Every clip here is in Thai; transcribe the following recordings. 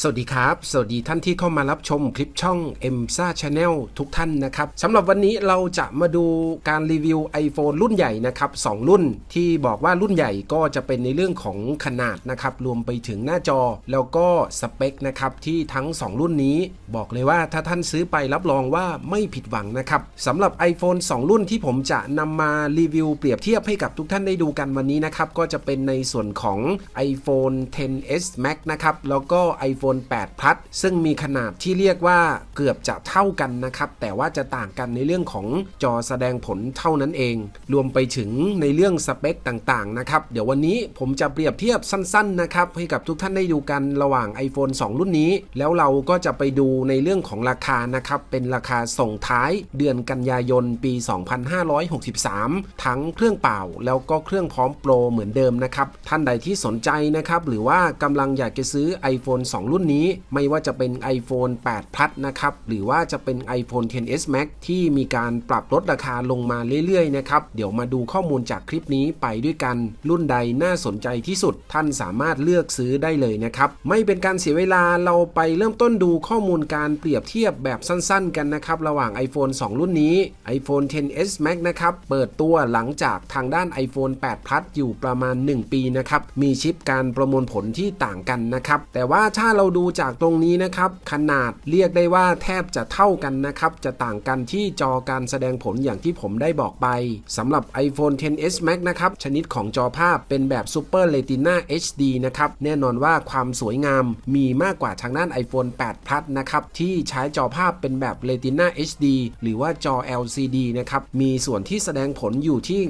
สวัสดีครับ สวัสดีท่านที่เข้ามารับชมคลิปช่อง m s a Channel ทุกท่านนะครับสำหรับวันนี้เราจะมาดูการรีวิว iPhone รุ่นใหญ่นะครับ2รุ่นที่บอกว่ารุ่นใหญ่ก็จะเป็นในเรื่องของขนาดนะครับรวมไปถึงหน้าจอแล้วก็สเปคนะครับที่ทั้ง 2 รุ่นนี้ บอกเลยว่าถ้าท่านซื้อไปรับรองว่าไม่ผิดหวังนะครับสำหรับ iPhone 2 รุ่นที่ผมจะนำมารีวิวเปรียบเทียบให้กับทุกท่านได้ดูกันวันนี้นะครับก็จะเป็นในส่วนของ iPhone 10s Max นะครับแล้วก็ iPhone 8 Plus ซึ่งมีขนาดที่เรียกว่าเกือบจะเท่ากันนะครับ แต่ว่าจะต่างกันในเรื่องของจอแสดงผลเท่านั้นเอง รวมไปถึงในเรื่องสเปคต่างๆนะครับ เดี๋ยววันนี้ผมจะเปรียบเทียบสั้นๆนะครับ ให้กับทุกท่านได้ดูกันระหว่าง iPhone 2 รุ่นนี้ แล้วเราก็จะไปดูในเรื่องของราคานะครับ เป็นราคาส่งท้ายเดือนกันยายนปี 2563 ทั้งเครื่องเปล่าแล้วก็เครื่องพร้อมโปรเหมือนเดิมนะครับ ท่านใดที่สนใจนะครับ หรือว่ากำลังอยากจะซื้อ iPhone 2รุ่นรุ่นี้ไม่ว่าจะเป็น iPhone 8 Plus นะครับหรือว่าจะเป็น iPhone 10s Max ที่มีการปรับลดราคาลงมาเรื่อยๆนะครับเดี๋ยวมาดูข้อมูลจากคลิปนี้ไปด้วยกัน รุ่นใดน่าสนใจที่สุดท่านสามารถเลือกซื้อได้เลยนะครับไม่เป็นการเสียเวลาเราไปเริ่มต้นดูข้อมูลการเปรียบเทียบแบบสั้นๆ กันนะครับระหว่าง iPhone 2 รุ่นนี้ iPhone 10s Max นะครับเปิดตัวหลังจากทางด้าน iPhone 8 Plus อยู่ประมาณ 1 ปีนะครับมีชิปการประมวลผลที่ต่างกันนะครับแต่ว่าถ้าเราราดูจากตรงนี้นะครับ ขนาดเรียกได้ว่าแทบจะเท่ากันนะครับ จะต่างกันที่จอการแสดงผลอย่างที่ผมได้บอกไปสำหรับ iPhone 10s Max นะครับ ชนิดของจอภาพเป็นแบบ Super Retina HD นะครับ แน่นอนว่าความสวยงามมีมากกว่าทางด้าน iPhone 8 Plus นะครับ ที่ใช้จอภาพเป็นแบบ Retina HD หรือว่าจอ LCD นะครับ มีส่วนที่แสดงผลอยู่ที่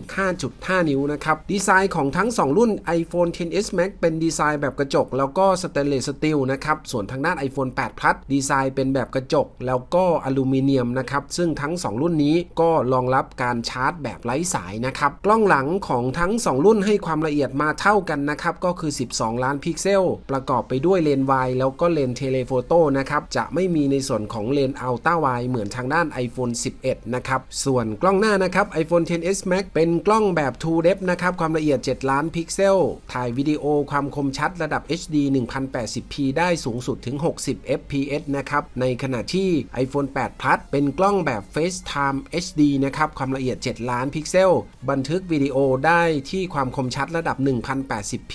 5.5 นิ้วนะครับ ดีไซน์ของทั้ง 2 รุ่น iPhone 10s Max เป็นดีไซน์แบบกระจก แล้วก็สเตนเลสสตีลนะครับส่วนทางด้าน iPhone 8 Plus ดีไซน์เป็นแบบกระจก แล้วก็อลูมิเนียมนะครับ ซึ่งทั้ง 2 รุ่นนี้ก็รองรับการชาร์จแบบไร้สายนะครับ กล้องหลังของทั้ง 2 รุ่นให้ความละเอียดมาเท่ากันนะครับ ก็คือ 12 ล้านพิกเซล ประกอบไปด้วยเลนส์วายแล้วก็เลนส์เทเลโฟโต้นะครับ จะไม่มีในส่วนของเลนส์อัลต้าไวเหมือนทางด้าน iPhone 11 นะครับ ส่วนกล้องหน้านะครับ iPhone 10s Max เป็นกล้องแบบ True Depth นะครับ ความละเอียด 7 ล้านพิกเซล ถ่ายวิดีโอความคมชัดระดับ HD 1080p ได้สูงสุดถึง 60 fps นะครับ ในขณะที่ iPhone 8 Plus เป็นกล้องแบบ FaceTime HD นะครับ ความละเอียด 7 ล้านพิกเซล บันทึกวิดีโอได้ที่ความคมชัดระดับ 1080p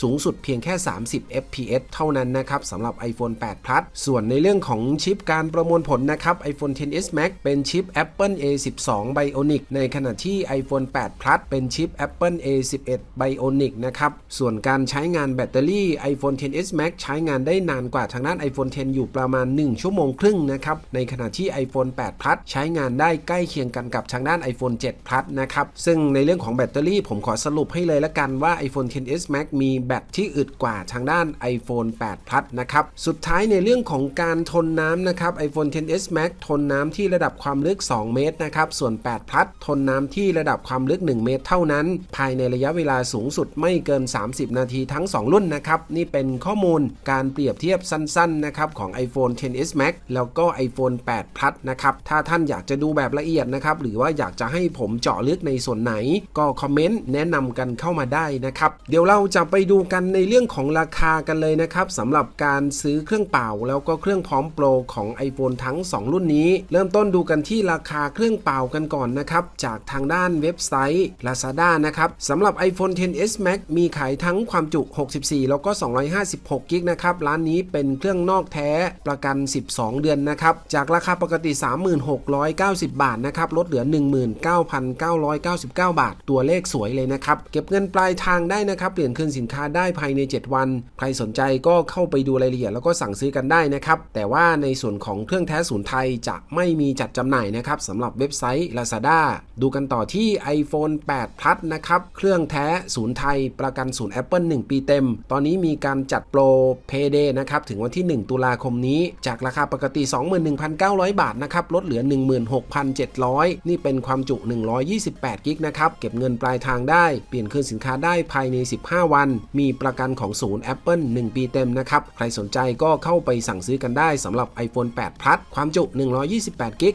สูงสุดเพียงแค่ 30 fps เท่านั้นนะครับสำหรับ iPhone 8 Plus ส่วนในเรื่องของชิปการประมวลผลนะครับ iPhone 10s Max เป็นชิป Apple A12 Bionic ในขณะที่ iPhone 8 Plus เป็นชิป Apple A11 Bionic นะครับ ส่วนการใช้งานแบตเตอรี่ iPhone 10s Max ใช้งานได้ได้นานกว่าทางด้าน iPhone 10 อยู่ประมาณ 1 ชั่วโมงครึ่งนะครับ ในขณะที่ iPhone 8 Plus ใช้งานได้ใกล้เคียงกันกับทางด้าน iPhone 7 Plus นะครับ ซึ่งในเรื่องของแบตเตอรี่ผมขอสรุปให้เลยละกันว่า iPhone 10s Max มีแบตที่อึดกว่าทางด้าน iPhone 8 Plus นะครับ สุดท้ายในเรื่องของการทนน้ำนะครับ iPhone 10s Max ทนน้ำที่ระดับความลึก 2 เมตรนะครับ ส่วน 8 Plus ทนน้ำที่ระดับความลึก 1 เมตรเท่านั้น ภายในระยะเวลาสูงสุดไม่เกิน 30 นาทีทั้ง 2 รุ่นนะครับ นี่เป็นข้อมูลการเปรียบเทียบสั้นๆนะครับของ iPhone 10s Max แล้วก็ iPhone 8 Plus นะครับ ถ้าท่านอยากจะดูแบบละเอียดนะครับ หรือว่าอยากจะให้ผมเจาะลึกในส่วนไหน ก็คอมเมนต์แนะนำกันเข้ามาได้นะครับ เดี๋ยวเราจะไปดูกันในเรื่องของราคากันเลยนะครับสำหรับการซื้อเครื่องเป่า แล้วก็เครื่องพร้อมโปรของ iPhone ทั้ง 2 รุ่นนี้ เริ่มต้นดูกันที่ราคาเครื่องเป่ากันก่อนนะครับจากทางด้านเว็บไซต์ Lazada นะครับสำหรับ iPhone 10s Max มีขายทั้งความจุ 64 แล้วก็ 256กิกนะครับร้านนี้เป็นเครื่องนอกแท้ประกัน 12 เดือนนะครับ จากราคาปกติ 3690 บาทนะครับ ลดเหลือ 19,999 บาท ตัวเลขสวยเลยนะครับ เก็บเงินปลายทางได้นะครับ เปลี่ยนคืนสินค้าได้ภายใน 7 วัน ใครสนใจก็เข้าไปดูรายละเอียดแล้วก็สั่งซื้อกันได้นะครับ แต่ว่าในส่วนของเครื่องแท้ศูนย์ไทยจะไม่มีจัดจำหน่ายนะครับสำหรับเว็บไซต์ Lazada ดูกันต่อที่ iPhone 8 Plus นะครับ เครื่องแท้ศูนย์ไทยประกันศูนย์ Apple 1 ปีเต็ม ตอนนี้มีการจัดโปรเพเด Payday นะครับถึงวันที่ 1 ตุลาคมนี้ จากราคาปกติ 21,900 บาทนะครับลดเหลือ 16,700 นี่เป็นความจุ 128 กิกนะครับเก็บเงินปลายทางได้ เปลี่ยนคืนสินค้าได้ภายใน 15 วัน มีประกันของศูนย์ Apple 1 ปีเต็มนะครับใครสนใจก็เข้าไปสั่งซื้อกันได้สำหรับ iPhone 8 Plus ความจุ 128 กิก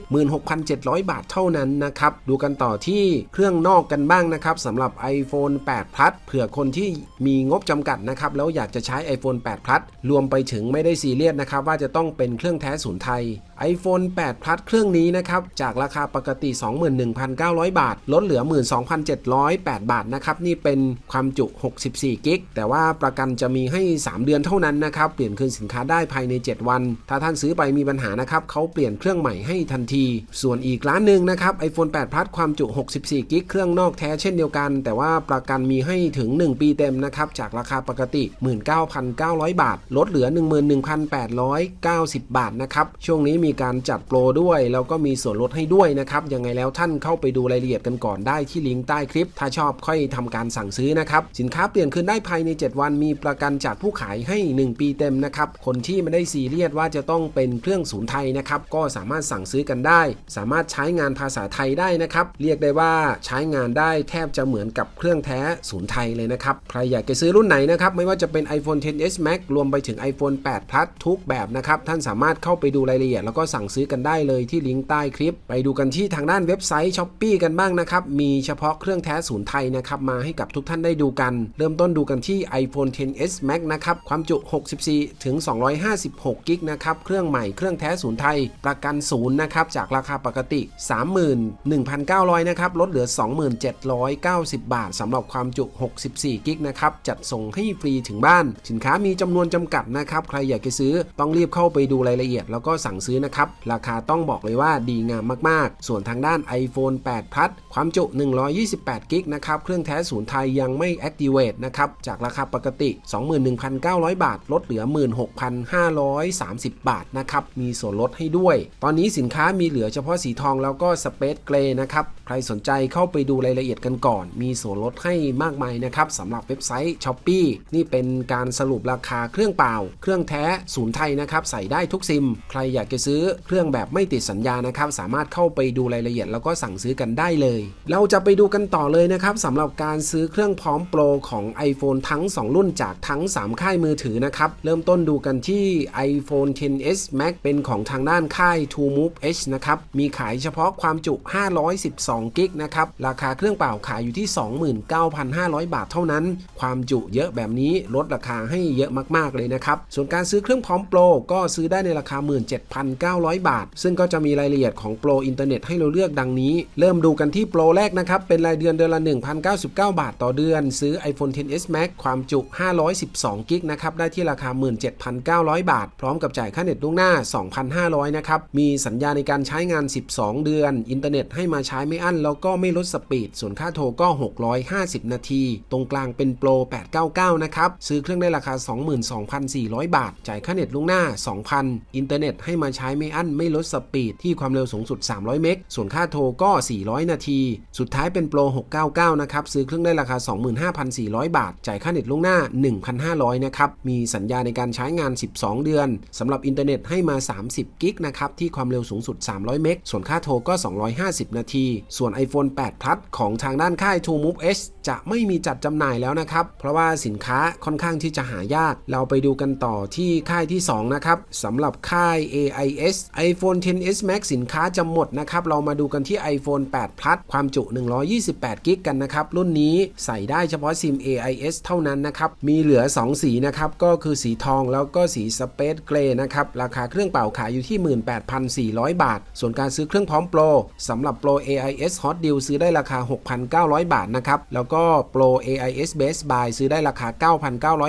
16,700 บาทเท่านั้นนะครับดูกันต่อที่เครื่องนอกกันบ้างนะครับสำหรับ iPhone 8 Plus เผื่อคนที่มีงบจำกัดนะครับแล้วอยากจะใช้ iPhone 8 Plus รวมวมไปถึงไม่ได้ซีเรียสนะครับว่าจะต้องเป็นเครื่องแท้ศูนย์ไทย iPhone 8 Plus เครื่องนี้นะครับ จากราคาปกติ 21,900 บาท ลดเหลือ 12,708 บาทนะครับ นี่เป็นความจุ 64 กิก แต่ว่าประกันจะมีให้ 3 เดือนเท่านั้นนะครับ เปลี่ยนคืนสินค้าได้ภายใน 7 วัน ถ้าท่านซื้อไปมีปัญหานะครับเขาเปลี่ยนเครื่องใหม่ให้ทันที ส่วนอีกร้านหนึ่งนะครับ iPhone 8 Plus ความจุ 64 กิก เครื่องนอกแท้เช่นเดียวกัน แต่ว่าประกันมีให้ถึง 1 ปีเต็มนะครับ จากราคาปกติ 19,900 บาท ลดเหลือ 11,890 บาทนะครับ ช่วงนี้มีการจัดโปรด้วย แล้วก็มีส่วนลดให้ด้วยนะครับ ยังไงแล้วท่านเข้าไปดูรายละเอียดกันก่อนได้ที่ลิงก์ใต้คลิป ถ้าชอบค่อยทำการสั่งซื้อนะครับ สินค้าเปลี่ยนคืนได้ภายใน 7 วันมีประกันจากผู้ขายให้ 1 ปีเต็มนะครับ คนที่ไม่ได้ซีเรียสว่าจะต้องเป็นเครื่องศูนย์ไทยนะครับ ก็สามารถสั่งซื้อกันได้ สามารถใช้งานภาษาไทยได้นะครับ เรียกได้ว่าใช้งานได้แทบจะเหมือนกับเครื่องแท้ศูนย์ไทยเลยนะครับ ใครอยากจะซื้อรุ่นไหนนะครับ ไม่ว่าจะเป็น iPhone 10s Max รวมไปถึง iPhone 8 Plus ทุกแบบนะครับ ท่านสามารถเข้าไปดูรายละเอียดแล้วก็สั่งซื้อกันได้เลยที่ลิงก์ใต้คลิป ไปดูกันที่ทางด้านเว็บไซต์ s h อ p e e กันบ้างนะครับ มีเฉพาะเครื่องแท้ศูนย์ไทยนะครับ มาให้กับทุกท่านได้ดูกัน เริ่มต้นดูกันที่ iPhone 10s Max นะครับ ความจุ 64 ถึง 256กิกนะครับ เครื่องใหม่เครื่องแท้ศูนย์ไทย ประกันศูนย์นะครับ จากราคาปกติ 31,900 นะครับ ลดเหลือ 2790 บาทสำหรับความจุ 64กิกนะครับ จัดส่งให้ฟรีถึงบ้าน สินค้ามีจำนวนจำกัดนะครับ ใครอยากจะซื้อต้องรีบเข้าไปดูรายละเอียด แล้วก็สั่งซื้อนะครับ ราคาต้องบอกเลยว่าดีงามมากๆ ส่วนทางด้าน iPhone 8 Plus ความจุ 128กิกนะครับ เครื่องแท้ศูนย์ไทยยังไม่ Activate นะครับ จากราคาปกติ 21,900 บาท ลดเหลือ 16,530 บาทนะครับ มีส่วนลดให้ด้วย ตอนนี้สินค้ามีเหลือเฉพาะสีทองแล้วก็ Space Gray นะครับ ใครสนใจเข้าไปดูรายละเอียดกันก่อน มีส่วนลดให้มากมายนะครับสำหรับเว็บไซต์ Shopee นี่เป็นการสรุปราคาเครื่องเปล่า เครื่องแท้ศูนย์ไทยนะครับ ใส่ได้ทุกซิม ใครอยากจะซื้อเครื่องแบบไม่ติดสัญญานะครับ สามารถเข้าไปดูรายละเอียดแล้วก็สั่งซื้อกันได้เลย เราจะไปดูกันต่อเลยนะครับสำหรับการซื้อเครื่องพร้อมโปรของ iPhone ทั้ง 2 รุ่นจากทั้ง 3 ค่ายมือถือนะครับ เริ่มต้นดูกันที่ iPhone 10s Max เป็นของทางด้านค่าย To Move H นะครับ มีขายเฉพาะความจุ 512 กิกนะครับ ราคาเครื่องเปล่าขายอยู่ที่ 29,500 บาทเท่านั้น ความจุเยอะแบบนี้ลดราคาให้เยอะมากๆเลยนะครับ ส่วนการซื้อเครื่องพร้อมโปรก็ซื้อได้ในราคา 17,900บาท ซึ่งก็จะมีรายละเอียดของโปรอินเทอร์เน็ตให้เราเลือกดังนี้ เริ่มดูกันที่โปรแรกนะครับ เป็นรายเดือนเดือนละ 1,099 บาทต่อเดือน ซื้อ iPhone 10s Max ความจุ 512กิกนะครับ ได้ที่ราคา 17,900 บาท พร้อมกับจ่ายค่าเน็ตล่วงหน้า 2,500 นะครับ มีสัญญาในการใช้งาน 12 เดือน อินเทอร์เน็ตให้มาใช้ไม่อั้น แล้วก็ไม่ลดสปีด ส่วนค่าโทรก็ 650 นาที ตรงกลางเป็นโปร 899 นะครับ ซื้อเครื่องได้ราคา 22,400 บาท จ่ายค่าเน็ตล่วงหน้า 2,000 อินเทอร์เน็ตให้มาใช้ไม่อั้นไม่ลดสปีดที่ความเร็วสูงสุด 300 เมก ส่วนค่าโทรก็ 400 นาที สุดท้ายเป็นโปร 699 นะครับ ซื้อเครื่องได้ราคา 25,400 บาท จ่ายค่าเน็ตล่วงหน้า 1,500 นะครับ มีสัญญาในการใช้งาน 12 เดือน สำหรับอินเทอร์เน็ตให้มา 30 กิกนะครับ ที่ความเร็วสูงสุด 300 เมก ส่วนค่าโทรก็ 250 นาที ส่วน iPhone 8 Plus ของทางด้านค่าย True Move H จะไม่มีจัดจำหน่ายแล้วนะครับ เพราะว่าสินค้าค่อนข้างที่จะหายาก เราไปดูกันต่อที่ค่ายที่ 2 นะครับสำหรับค่าย AIS iPhone 10s Max สินค้าจะหมดนะครับ เรามาดูกันที่ iPhone 8 Plus ความจุ 128 กิกกันนะครับ รุ่นนี้ใส่ได้เฉพาะซิม AIS เท่านั้นนะครับ มีเหลือ 2 สีนะครับ ก็คือสีทองแล้วก็สี Space Gray นะครับ ราคาเครื่องเป่าขายอยู่ที่ 18,400 บาท ส่วนการซื้อเครื่องพร้อมโปรสำหรับโปร AIS Hot Deal ซื้อได้ราคา 6,900 บาทนะครับ แล้วก็โปร AIS Best Buy ซื้อได้ราคา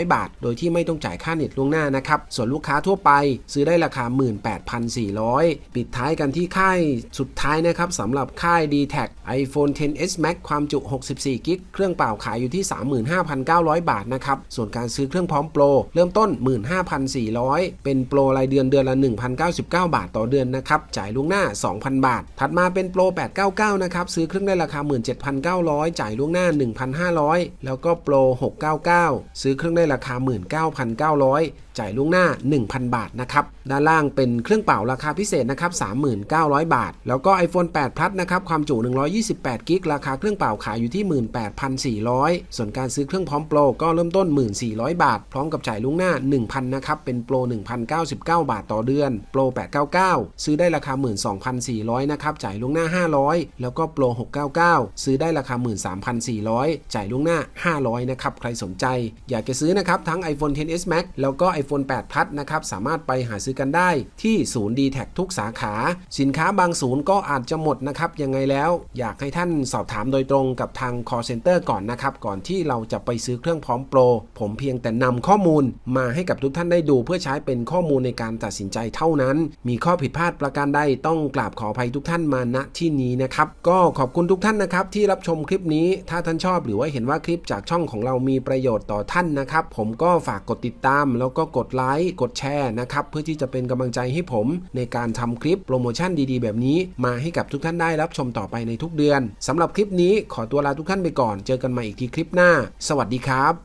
9,900 บาท โดยที่ไม่ต้องจ่ายค่าเน็ตล่วงหน้านะครับ ส่วนลูกค้าทั่วไปซื้อได้ราคา 18,000 1,400 ปิดท้ายกันที่ค่ายสุดท้ายนะครับสำหรับค่าย d t a c iPhone 10s Max ความจุ 64 กิก เครื่องเปล่าขายอยู่ที่ 35,900 บาทนะครับ ส่วนการซื้อเครื่องพร้อมโปร เริ่มต้น 15,400 เป็นโปรรายเดือนเดือนละ 1,099 บาทต่อเดือนนะครับ จ่ายล่วงหน้า 2,000 บาท ถัดมาเป็นโปร 899 นะครับ ซื้อเครื่องได้ราคา 17,900 จ่ายล่วงหน้า 1,500 แล้วก็โปร 699 ซื้อเครื่องได้ราคา 19,900 จ่ายล่วงหน้า 1,000 บาทนะครับ ด้านล่างเป็นเครื่องเป่าราคาพิเศษนะครับ 39,000 บาท แล้วก็ iPhone 8 Plus นะครับ ความจุ 128 กิก ราคาเครื่องเป่าขายอยู่ที่ 18,400 ส่วนการซื้อเครื่องพร้อมโปรก็เริ่มต้น 1,400 บาท พร้อมกับจ่ายล่วงหน้า 1,000 นะครับ เป็นโปร 1,099 บาทต่อเดือน โปร 899 ซื้อได้ราคา 12,400 นะครับ จ่ายล่วงหน้า 500 แล้วก็โปร 699 ซื้อได้ราคา 13,400 จ่ายล่วงหน้า 500 นะครับ ใครสนใจ อยากจะซื้อนะครับ ทั้ง iPhone 10s Max แล้วก็ iPhone iPhone 8 Plus นะครับสามารถไปหาซื้อกันได้ที่ศูนย์ d t แททุกสาขา สินค้าบางศูนย์ก็อาจจะหมดนะครับยังไงแล้ว อยากให้ท่านสอบถามโดยตรงกับทาง call center ก่อนนะครับ ก่อนที่เราจะไปซื้อเครื่องพร้อมโปร ผมเพียงแต่นำข้อมูลมาให้กับทุกท่านได้ดูเพื่อใช้เป็นข้อมูลในการตัดสินใจเท่านั้น มีข้อผิดพลาดประการใดต้องกราบขออภัยทุกท่านมาณที่นี้นะครับก็ขอบคุณทุกท่านนะครับที่รับชมคลิปนี้ถ้าท่านชอบหรือว่าเห็นว่าคลิปจากช่องของเรามีประโยชน์ต่อท่านนะครับผมก็ฝากกดติดตามแล้วก็กดไลค์กดแชร์นะครับเพื่อที่จะเป็นกำลังใจให้ผมในการทำคลิปโปรโมชั่นดีๆ แบบนี้ มาให้กับทุกท่านได้รับชมต่อไปในทุกเดือนสำหรับคลิปนี้ขอตัวลาทุกท่านไปก่อน เจอกันใหม่อีกทีคลิปหน้า สวัสดีครับ